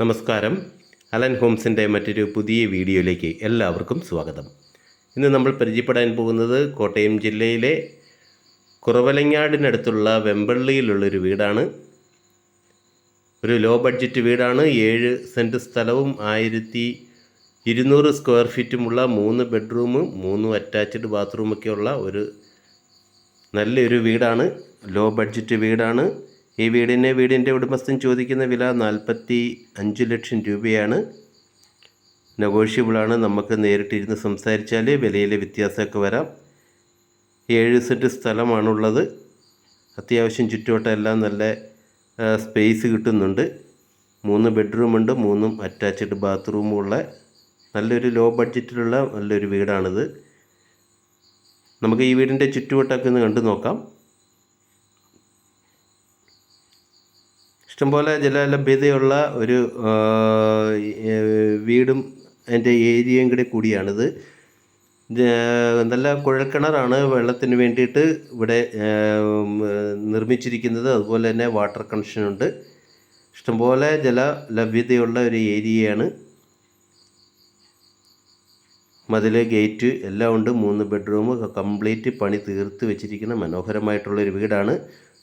നമസ്കാരം. അലൻ ഹോംസിന്റെ മറ്റൊരു പുതിയ വീഡിയോയിലേക്ക് എല്ലാവർക്കും സ്വാഗതം. ഇന്ന് നമ്മൾ പരിചയപ്പെടാൻ പോകുന്നത് കോട്ടയം ജില്ലയിലെ കുറവലങ്ങാടിനടുത്തുള്ള വെമ്പള്ളിയിലുള്ളൊരു വീടാണ്. ഒരു ലോ ബഡ്ജറ്റ് വീടാണ്. ഏഴ് സെന്റ് സ്ഥലവും ആയിരത്തി ഇരുന്നൂറ് സ്ക്വയർ ഫീറ്റുമുള്ള മൂന്ന് ബെഡ്റൂമും മൂന്ന് അറ്റാച്ച്ഡ് ബാത്റൂമൊക്കെയുള്ള ഒരു നല്ലൊരു വീടാണ്. ലോ ബഡ്ജറ്റ് വീടാണ്. ഈ വീടിന് വീടിന്റെ ഉടമസ്ഥൻ ചോദിക്കുന്ന വില നാൽപ്പത്തി അഞ്ച് ലക്ഷം രൂപയാണ്. നെഗോഷ്യബിളാണ് നമുക്ക് നേരിട്ടിരുന്ന് സംസാരിച്ചാൽ വിലയിലെ വ്യത്യാസമൊക്കെ വരാം. ഏഴ് സെന്റ് സ്ഥലമാണുള്ളത്. അത്യാവശ്യം ചുറ്റുവട്ടമെല്ലാം നല്ല സ്പേസ് കിട്ടുന്നുണ്ട്. മൂന്ന് ബെഡ്റൂമുണ്ട് മൂന്നും അറ്റാച്ച്ഡ് ബാത്റൂമുള്ള നല്ലൊരു ലോ ബഡ്ജറ്റിലുള്ള നല്ലൊരു വീടാണിത്. നമുക്ക് ഈ വീടിന്റെ ചുറ്റുവട്ടമൊക്കെ ഒന്ന് കണ്ടു നോക്കാം. ഇഷ്ടംപോലെ ജലലഭ്യതയുള്ള ഒരു വീടും അതിന്റെ ഏരിയയും കൂടി കൂടിയാണിത്. നല്ല കുഴൽക്കിണറാണ് വെള്ളത്തിന് വേണ്ടിയിട്ട് ഇവിടെ നിർമ്മിച്ചിരിക്കുന്നത്. അതുപോലെ തന്നെ വാട്ടർ കണക്ഷനുണ്ട് ഇഷ്ടംപോലെ ജല ലഭ്യതയുള്ള ഒരു ഏരിയയാണ്. മതിൽ ഗേറ്റ് എല്ലാം ഉണ്ട്. മൂന്ന് ബെഡ്റൂം കംപ്ലീറ്റ് പണി തീർത്ത് വെച്ചിരിക്കുന്ന മനോഹരമായിട്ടുള്ളൊരു വീടാണ്.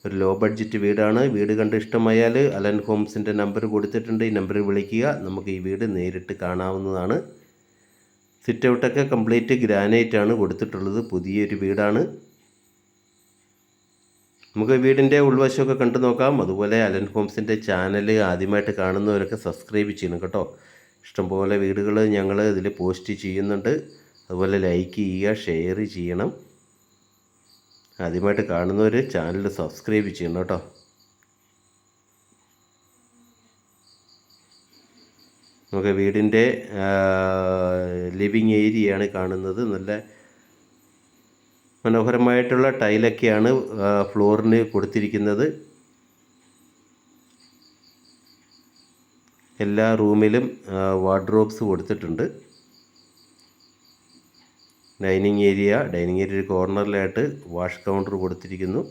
ഒരു ലോ ബഡ്ജറ്റ് വീടാണ്. വീട് കണ്ട് ഇഷ്ടമായാൽ അലൻ ഹോംസിന്റെ നമ്പർ കൊടുത്തിട്ടുണ്ട്. ഈ നമ്പറിൽ വിളിക്കുക. നമുക്ക് ഈ വീട് നേരിട്ട് കാണാവുന്നതാണ്. സിറ്റ് ഔട്ടൊക്കെ കംപ്ലീറ്റ് ഗ്രാനൈറ്റ് ആണ് കൊടുത്തിട്ടുള്ളത്. പുതിയൊരു വീടാണ്. നമുക്ക് വീടിന്റെ ഉൾവശമൊക്കെ കണ്ടു നോക്കാം. അതുപോലെ അലൻ ഹോംസിന്റെ ചാനൽ ആദ്യമായിട്ട് കാണുന്നവരൊക്കെ സബ്സ്ക്രൈബ് ചെയ്യണം കേട്ടോ. ഇഷ്ടംപോലെ വീടുകൾ ഞങ്ങൾ ഇതിൽ പോസ്റ്റ് ചെയ്യുന്നുണ്ട്. അതുപോലെ ലൈക്ക് ചെയ്യുക ഷെയർ ചെയ്യണം. ആദ്യമായിട്ട് കാണുന്നവർ ചാനൽ സബ്സ്ക്രൈബ് ചെയ്യണം കേട്ടോ. നമുക്ക് വീടിന്റെ ലിവിങ് ഏരിയയാണ് കാണുന്നത്. നല്ല മനോഹരമായിട്ടുള്ള ടൈലൊക്കെയാണ് ഫ്ലോറിന് കൊടുത്തിരിക്കുന്നത്. എല്ലാ റൂമിലും വാർഡ്രോബ്സ് കൊടുത്തിട്ടുണ്ട്. ഡൈനിങ് ഏരിയ ഡൈനിങ് ഏരിയ ഒരു കോർണറിലായിട്ട് വാഷ് കൗണ്ടർ കൊടുത്തിരിക്കുന്നു.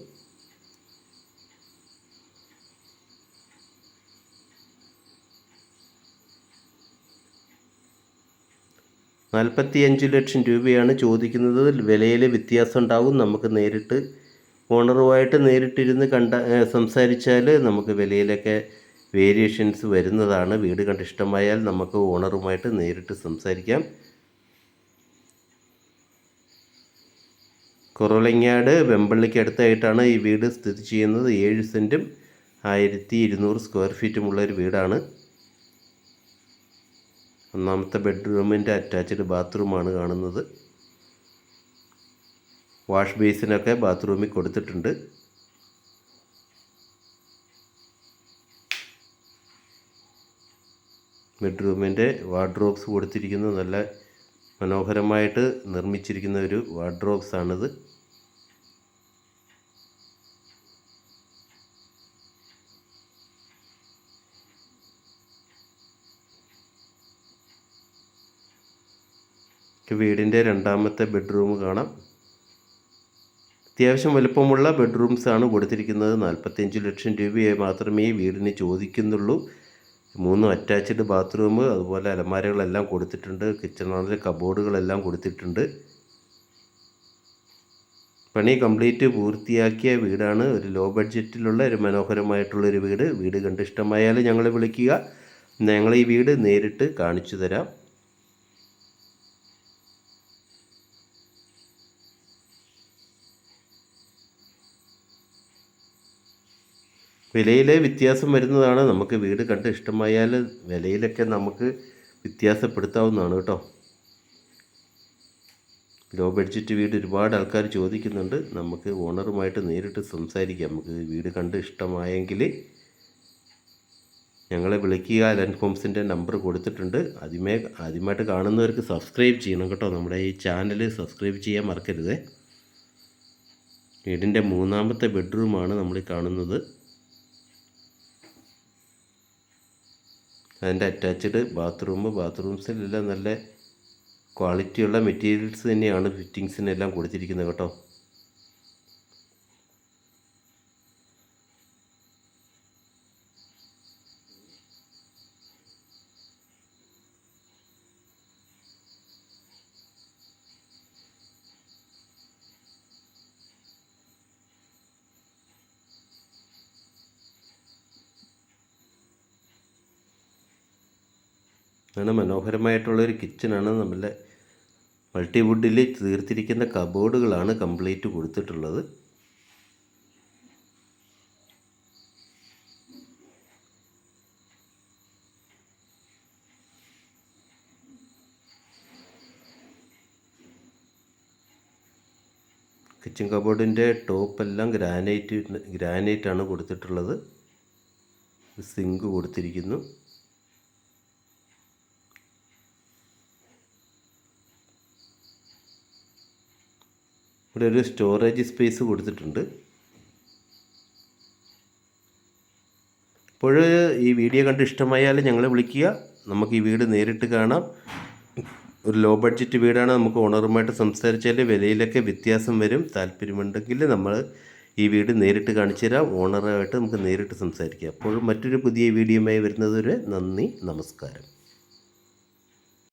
നാൽപ്പത്തി അഞ്ച് ലക്ഷം രൂപയാണ് ചോദിക്കുന്നത്. വിലയിൽ വ്യത്യാസം ഉണ്ടാവും. നമുക്ക് നേരിട്ട് ഓണറുമായിട്ട് നേരിട്ടിരുന്ന് കണ്ട സംസാരിച്ചാൽ നമുക്ക് വിലയിലൊക്കെ വേരിയേഷൻസ് വരുന്നതാണ്. വീട് കണ്ട് ഇഷ്ടമായാൽ നമുക്ക് ഓണറുമായിട്ട് നേരിട്ട് സംസാരിക്കാം. കുറവലങ്ങാട് വെമ്പള്ളിക്ക് അടുത്തായിട്ടാണ് ഈ വീട് സ്ഥിതി ചെയ്യുന്നത്. ഏഴ് സെന്റും ആയിരത്തി ഇരുന്നൂറ് സ്ക്വയർ ഫീറ്റുമുള്ള ഒരു വീടാണ്. ഒന്നാമത്തെ ബെഡ്റൂമിന്റെ അറ്റാച്ച്ഡ് ബാത്റൂമാണ് കാണുന്നത്. വാഷ് ബേസിനൊക്കെ ബാത്റൂമിൽ കൊടുത്തിട്ടുണ്ട്. ബെഡ്റൂമിന്റെ വാർഡ്രോബ്സ് കൊടുത്തിരിക്കുന്നത് നല്ല മനോഹരമായിട്ട് നിർമ്മിച്ചിരിക്കുന്ന ഒരു വാർഡ്രോബ്സ് വീടിന്റെ രണ്ടാമത്തെ ബെഡ്റൂം കാണാം. അത്യാവശ്യം വലുപ്പമുള്ള ബെഡ്റൂംസ് ആണ് കൊടുത്തിരിക്കുന്നത്. നാൽപ്പത്തിയഞ്ച് ലക്ഷം രൂപയെ മാത്രമേ വീടിന് ചോദിക്കുന്നുള്ളൂ. മൂന്ന് അറ്റാച്ച്ഡ് ബാത്റൂം അതുപോലെ അലമാരകളെല്ലാം കൊടുത്തിട്ടുണ്ട്. കിച്ചണിലെ കബോർഡുകളെല്ലാം കൊടുത്തിട്ടുണ്ട്. പണി കംപ്ലീറ്റ് പൂർത്തിയാക്കിയ വീടാണ്. ഒരു ലോ ബഡ്ജറ്റിലുള്ള ഒരു മനോഹരമായിട്ടുള്ളൊരു വീട്. വീട് കണ്ട് ഇഷ്ടമായാൽ ഞങ്ങളെ വിളിക്കുക. ഞങ്ങൾ ഈ വീട് നേരിട്ട് കാണിച്ചു തരാം. വിലയിലെ വ്യത്യാസം വരുന്നതാണ്. നമുക്ക് വീട് കണ്ട് ഇഷ്ടമായാൽ വിലയിലൊക്കെ നമുക്ക് വ്യത്യാസപ്പെടുത്താവുന്നതാണ് കേട്ടോ. ലോ ബഡ്ജറ്റ് വീട് ഒരുപാട് ആൾക്കാർ ചോദിക്കുന്നുണ്ട്. നമുക്ക് ഓണറുമായിട്ട് നേരിട്ട് സംസാരിക്കാം. നമുക്ക് വീട് കണ്ട് ഇഷ്ടമായെങ്കിൽ ഞങ്ങളെ വിളിക്കുക. അലൻ ഹോംസിന്റെ നമ്പർ കൊടുത്തിട്ടുണ്ട്. ആദ്യമേ ആദ്യമായിട്ട് കാണുന്നവർക്ക് സബ്സ്ക്രൈബ് ചെയ്യണം കേട്ടോ. നമ്മുടെ ഈ ചാനൽ സബ്സ്ക്രൈബ് ചെയ്യാൻ മറക്കരുത്. വീടിന്റെ മൂന്നാമത്തെ ബെഡ്റൂമാണ് നമ്മൾ കാണുന്നത്. അതിന്റെ അറ്റാച്ച്ഡ് ബാത്റൂം ബാത്റൂംസിലെല്ലാം നല്ല ക്വാളിറ്റിയുള്ള മെറ്റീരിയൽസ് തന്നെയാണ് ഫിറ്റിങ്സിനെല്ലാം കൊടുത്തിരിക്കുന്നത് കേട്ടോ. അങ്ങനെ മനോഹരമായിട്ടുള്ളൊരു കിച്ചണാണ് നമ്മളുടെ മൾട്ടിവുഡിൽ തീർത്തിരിക്കുന്ന കബോർഡുകളാണ് കംപ്ലീറ്റ് കൊടുത്തിട്ടുള്ളത്. കിച്ചൺ കബോർഡിന്റെ ടോപ്പെല്ലാം ഗ്രാനൈറ്റ് ഗ്രാനൈറ്റാണ് കൊടുത്തിട്ടുള്ളത്. സിങ്ക് കൊടുത്തിരിക്കുന്നു. ഇവിടെ ഒരു സ്റ്റോറേജ് സ്പേസ് കൊടുത്തിട്ടുണ്ട്. അപ്പോൾ ഈ വീഡിയോ കണ്ട് ഇഷ്ടമായാൽ ഞങ്ങളെ വിളിക്കുക. നമുക്ക് ഈ വീട് നേരിട്ട് കാണാം. ഒരു ലോ ബഡ്ജറ്റ് വീടാണ്. നമുക്ക് ഓണറുമായിട്ട് സംസാരിച്ചാൽ വിലയിലൊക്കെ വ്യത്യാസം വരും. താല്പര്യമുണ്ടെങ്കിൽ നമ്മൾ ഈ വീട് നേരിട്ട് കാണിച്ചു തരാം. ഓണറുമായിട്ട് നമുക്ക് നേരിട്ട് സംസാരിക്കാം. അപ്പോൾ മറ്റൊരു പുതിയ വീഡിയോയുമായി വരുന്നതുവരെ നന്ദി നമസ്കാരം.